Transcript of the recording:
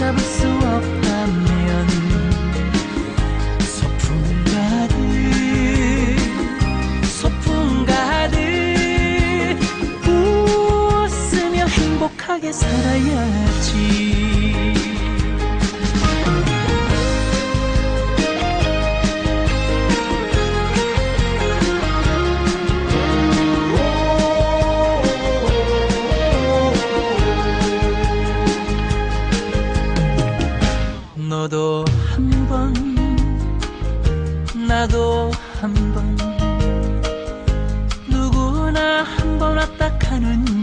잡을 수 없다면 소풍 가득 소풍 가득 웃으며 행복하게 살아야지 한 번, 나도 한 번, 누구나 한 번 왔다 가는